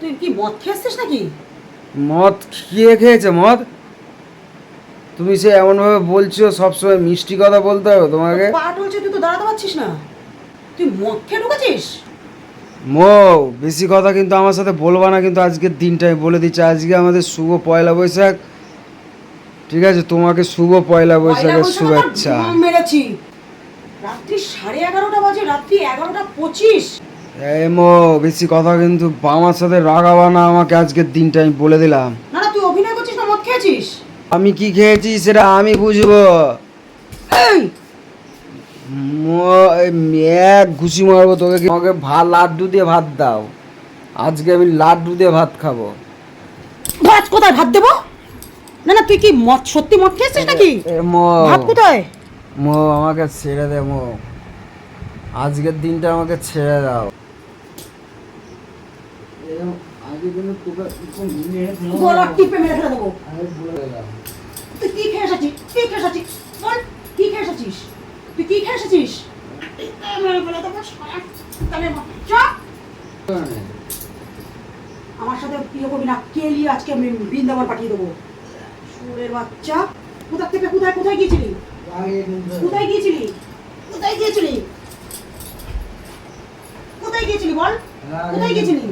তুই কি মদ খেয়েছিস নাকি? মদ কে খেয়েছে মদ? তুমি সে এমনভাবে বলছো সবসময় মিষ্টি কথা বলতে হবে তোমাকে? পা টলছে তুই তো দাঁড়াতে পারছিস না। তুই মদ খেয়ে ঢুকেছিস? মো বেশি কথা কিন্তু আমার সাথে বলবা না কিন্তু আজকের দিনটা আমি বলে দিচ্ছি। আজকে আমাদের শুভ পয়লা বৈশাখ। ঠিক আছে তোমাকে শুভ পয়লা বৈশাখের শুভেচ্ছা। মেরেছি। রাত্রি সাড়ে এগারোটা বাজে রাত্রি এগারোটা পঁচিশ। এই মো বেশি কথা কিন্তু আমার সাথে রাগাবা না আমাকে আজকের দিনটা আমি বলে দিলাম। না না তুই অভিনয় করছিস না মদ খেয়েছিস? আমি কি খেয়েছি সেটা আমি বুঝব। এই! এক ঘুষি মারবো তোকে আমাকে ভাত লাড্ডু দিয়ে ভাত দাও। আজকে আমি লাড্ডু দিয়ে ভাত খাব। ভাত কোথায়? ভাত দেবো? না না তুই কি মদ সত্যি মদ খেয়েছিস নাকি? ভাত কোথায়? মো আমাকে ছেড়ে দে মো। আজকের দিনটা আমাকে ছেড়ে দাও। গলা টিপে মেরে ফেলে দেবো। তুই কি খেয়ে এসেছিস? কি খেয়ে এসেছিস? বল কি খেয়ে এসেছিস? তুই কি খেয়ে এসেছিস? টিপে মেরে ফেলে দেবো শয়তানের বাচ্চা। আমার সাথে প্রিয় করবি না? কেলি আজকে আমি বৃন্দাবন পাঠিয়ে দেবো? সুরের বাচ্চা। কোথা থেকে কোথায় কোথায় গিয়েছিলি? কোথায় গিয়েছিলি? কোথায় গিয়েছিলি? কোথায় গিয়েছিলি বল? কোথায় গিয়েছিলি?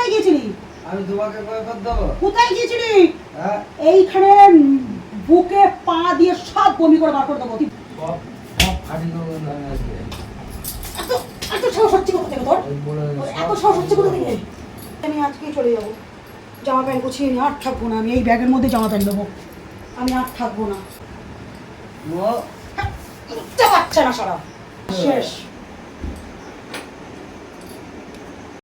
কোথায় গিয়েছিলি? আমি তোমাকে কয়বার দেবো? কোথায় গিয়েছিলি? হ্যাঁ? এইখানে বুকে পা দিয়ে সব বমি করে বার করে দেবো। আজকে। এত এত সাহস হচ্ছে কোথা থেকে তোর? এই বলে তোর সব এত সাহস হচ্ছে কোথা থেকে? আমি আজকেই চলে যাব। জামা প্যান্ট গুছিয়ে নিয়ে আর থাকব না। আমি এই ব্যাগের মধ্যে জামা প্যান্ট দেবো আমি আর থাকব না। মো না সারা। শেষ।